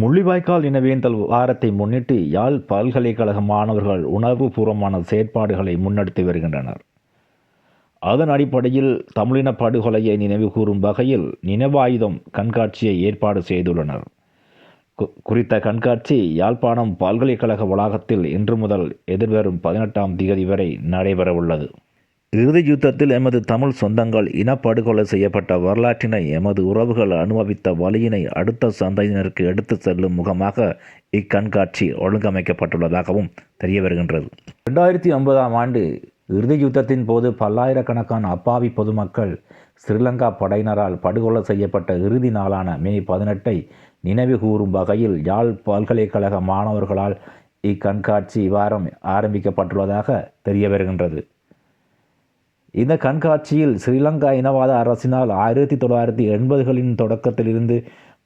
முள்ளிவாய்க்கால் இனவேந்தல் வாரத்தை முன்னிட்டு யாழ் பல்கலைக்கழக மாணவர்கள் உணர்வுபூர்வமான செயற்பாடுகளை முன்னெடுத்து வருகின்றனர். அதன் அடிப்படையில் தமிழின படுகொலையை நினைவுகூரும் வகையில் நினைவாயுதம் கண்காட்சியை ஏற்பாடு செய்துள்ளனர். கு- குறித்த கண்காட்சி யாழ்ப்பாணம் பல்கலைக்கழக வளாகத்தில் இன்று முதல் எதிர்வரும் பதினெட்டாம் தேதி வரை நடைபெறவுள்ளது. இறுதி யுத்தத்தில் எமது தமிழ் சொந்தங்கள் இனப்படுகொலை செய்யப்பட்ட வரலாற்றினை எமது உறவுகள் அனுபவித்த வழியினை அடுத்த சந்ததியினருக்கு எடுத்துச் செல்லும் முகமாக இக்கண்காட்சி ஒழுங்கமைக்கப்பட்டுள்ளதாகவும் தெரிய வருகின்றது ரெண்டாயிரத்தி ஒன்பதாம் ஆண்டு இறுதி யுத்தத்தின் போது பல்லாயிரக்கணக்கான அப்பாவி பொதுமக்கள் ஸ்ரீலங்கா படையினரால் படுகொலை செய்யப்பட்ட இறுதி நாளான மே பதினெட்டை நினைவு கூறும் வகையில் யாழ் பல்கலைக்கழக மாணவர்களால் இக்கண்காட்சி வாரம் ஆரம்பிக்கப்பட்டுள்ளதாக தெரிய வருகின்றது இந்த கண்காட்சியில் ஸ்ரீலங்கா இனவாத அரசினால் ஆயிரத்தி தொள்ளாயிரத்தி எண்பதுகளின் தொடக்கத்திலிருந்து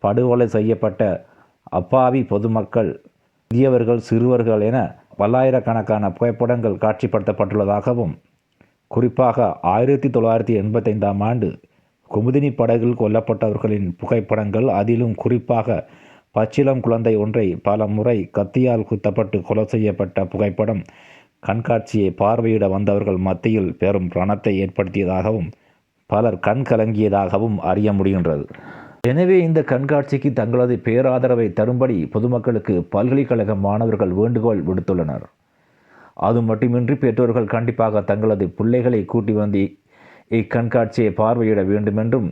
படுகொலை செய்யப்பட்ட அப்பாவி பொதுமக்கள் இந்தியவர்கள் சிறுவர்கள் என பல்லாயிரக்கணக்கான புகைப்படங்கள் காட்சிப்படுத்தப்பட்டுள்ளதாகவும் குறிப்பாக ஆயிரத்தி தொள்ளாயிரத்தி எண்பத்தைந்தாம் ஆண்டு குமுதினி படகில் கொல்லப்பட்டவர்களின் புகைப்படங்கள் அதிலும் குறிப்பாக பச்சிளம் குழந்தை ஒன்றை பல முறை கத்தியால் குத்தப்பட்டு கொலை செய்யப்பட்ட புகைப்படம் கண்காட்சியை பார்வையிட வந்தவர்கள் மத்தியில் பெரும் ரணத்தை ஏற்படுத்தியதாகவும் பலர் கண் கலங்கியதாகவும் அறிய முடிகின்றது. எனவே இந்த கண்காட்சிக்கு தங்களது பேராதரவை தரும்படி பொதுமக்களுக்கு பல்கலைக்கழக மாணவர்கள் வேண்டுகோள் விடுத்துள்ளனர். அது மட்டுமின்றி பெற்றோர்கள் கண்டிப்பாக தங்களது பிள்ளைகளை கூட்டி வந்து இக்கண்காட்சியை பார்வையிட வேண்டுமென்றும்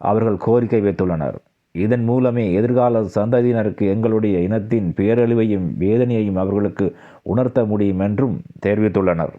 அவர்கள் கோரிக்கை வைத்துள்ளனர். இதன் மூலமே எதிர்கால சந்ததியினருக்கு எங்களுடைய இனத்தின் பேரழிவையும் வேதனையையும் அவர்களுக்கு உணர்த்த முடியும் என்றும் தெரிவித்துள்ளனர்.